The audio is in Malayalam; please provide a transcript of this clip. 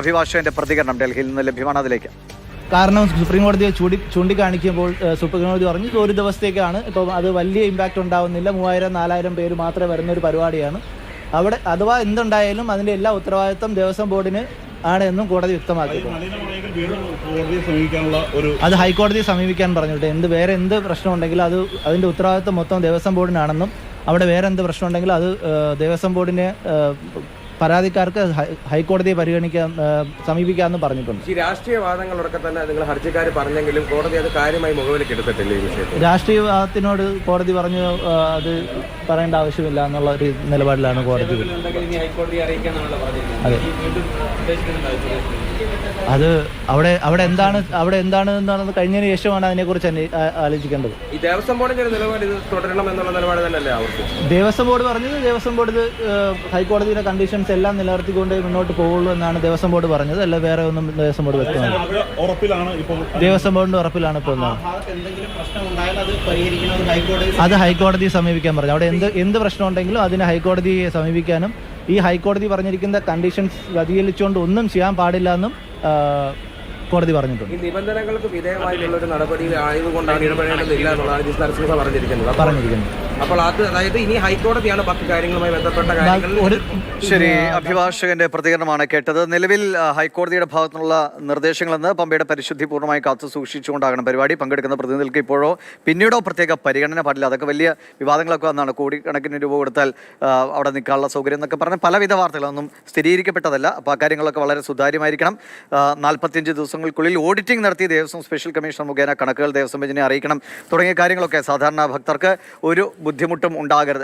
അഭിഭാഷകന്റെ പ്രതികരണം ഡൽഹിയിൽ നിന്ന് ലഭ്യമാണ് അതിലേക്ക്. കാരണം സുപ്രീം കോടതിയെ ചൂണ്ടി ചൂണ്ടിക്കാണിക്കുമ്പോൾ സുപ്രീം കോടതി പറഞ്ഞു "ഇത് ഒരു ദിവസത്തേക്കാണ്. ഇപ്പം അത് വലിയ ഇമ്പാക്റ്റ് ഉണ്ടാവുന്നില്ല. മൂവായിരം നാലായിരം പേര് മാത്രമേ വരുന്ന ഒരു പരിപാടിയാണ്. അവിടെ അഥവാ എന്തുണ്ടായാലും അതിന്റെ എല്ലാ ഉത്തരവാദിത്വം ദേവസ്വം ബോർഡിന് ആണ് എന്നും കോടതി വ്യക്തമാക്കി അത് ഹൈക്കോടതിയെ സമീപിക്കാൻ പറഞ്ഞിട്ട് എന്ത് വേറെ എന്ത് പ്രശ്നം ഉണ്ടെങ്കിലും അത് അതിന്റെ ഉത്തരവാദിത്വം മൊത്തം ദേവസ്വം ബോർഡിനാണെന്നും അവിടെ വേറെ എന്ത് പ്രശ്നം ഉണ്ടെങ്കിലും അത് ദേവസ്വം ബോർഡിനെ പരാതിക്കാർക്ക് ഹൈക്കോടതിയെ പരിഗണിക്കാൻ സമീപിക്കാമെന്ന് പറഞ്ഞിട്ടുണ്ട്. ഈ രാഷ്ട്രീയ വാദങ്ങളൊക്കെ തന്നെ നിങ്ങൾ ഹർജിക്കാർ പറഞ്ഞെങ്കിലും കോടതി അത് കാര്യമായി മുഖവിലേക്ക് എടുത്തിട്ടില്ല ഈ വിഷയത്തിൽ. രാഷ്ട്രീയവാദത്തിനോട് കോടതി പറഞ്ഞു അത് പറയേണ്ട ആവശ്യമില്ല എന്നുള്ള ഒരു നിലപാടിലാണ് കോടതി അതെ. അത് അവിടെ അവിടെ എന്താണ് അവിടെ എന്താണ് എന്നാണെന്ന് കഴിഞ്ഞതിന് ശേഷമാണ് അതിനെക്കുറിച്ച് ആലോചിക്കേണ്ടത്. ഈ ദേവസ്വം ബോർഡിന്റെ നിലപാട് ഇത് തുടരണം എന്നുള്ള നിലപാട് തന്നെയല്ലേ അവർക്ക് ദേവസ്വം ബോർഡ് പറഞ്ഞത് ദേവസ്വം ബോർഡ് ഇത് ഹൈക്കോടതിയുടെ കണ്ടീഷൻസ് എല്ലാം നിലനിർത്തിക്കൊണ്ട് മുന്നോട്ട് പോകുള്ളൂ എന്നാണ് ദേവസ്വം ബോർഡ് പറഞ്ഞത്. അല്ല വേറെ ഒന്നും ദേവസ്വം ബോർഡ് വ്യക്തമാണ് ദേവസ്വം ബോർഡിന്റെ ഉറപ്പിലാണ് ഇപ്പോൾ. അത് ഹൈക്കോടതിയെ സമീപിക്കാൻ പറഞ്ഞു. അവിടെ എന്ത് എന്ത് പ്രശ്നം ഉണ്ടെങ്കിലും അതിന് ഹൈക്കോടതിയെ സമീപിക്കാനും ഈ ഹൈക്കോടതി പറഞ്ഞിരിക്കുന്ന കണ്ടീഷൻസ് വ്യതിചലിച്ചുകൊണ്ട് ഒന്നും ചെയ്യാൻ പാടില്ല എന്നും കോടതി പറഞ്ഞിട്ടുണ്ട്. ഈ നിബന്ധനകൾക്ക് വിധേയമായിട്ടുള്ള ഒരു നടപടി ആയതുകൊണ്ടാണ് ഇടപെടേണ്ടതില്ല എന്നുള്ളതാണ് പറഞ്ഞിരിക്കുന്നത്. പറഞ്ഞിരിക്കുന്നത് അപ്പോൾ അത് അതായത് ഇനി ഹൈക്കോടതിയാണ് ബാക്കി കാര്യങ്ങളുമായി ബന്ധപ്പെട്ട കാര്യങ്ങളിൽ ഒരു ശരി അഭിഭാഷകന്റെ പ്രതികരണമാണ് കേട്ടത്. നിലവിൽ ഹൈക്കോടതിയുടെ ഭാഗത്തുനിന്നുള്ള നിർദ്ദേശങ്ങളെന്ന് പമ്പയുടെ പരിശുദ്ധി പൂർണമായി കാത്തു സൂക്ഷിച്ചുകൊണ്ടാകണം പരിപാടി. പങ്കെടുക്കുന്ന പ്രതിനിധികൾക്ക് ഇപ്പോഴോ പിന്നീടോ പ്രത്യേക പരിഗണന പാടില്ല. അതൊക്കെ വലിയ വിവാദങ്ങളൊക്കെ വന്നാണ്. കോടിക്കണക്കിന് രൂപ കൊടുത്താൽ അവിടെ നിൽക്കാനുള്ള സൗകര്യം എന്നൊക്കെ പറഞ്ഞ് പലവിധ വാർത്തകളൊന്നും സ്ഥിരീകരിക്കപ്പെട്ടതല്ല. അപ്പോൾ ആ കാര്യങ്ങളൊക്കെ വളരെ സുതാര്യമായിരിക്കണം. നാൽപ്പത്തിയഞ്ച് ദിവസങ്ങൾക്കുള്ളിൽ ഓഡിറ്റിംഗ് നടത്തി ദേവസ്വം സ്പെഷ്യൽ കമ്മീഷണർ മുഖേന കണക്കുകൾ ദേവസ്വം ബെഞ്ചിനെ അറിയിക്കണം തുടങ്ങിയ കാര്യങ്ങളൊക്കെ സാധാരണ ഭക്തർക്ക് ഒരു ബുദ്ധിമുട്ടും ഉണ്ടാകരുത്.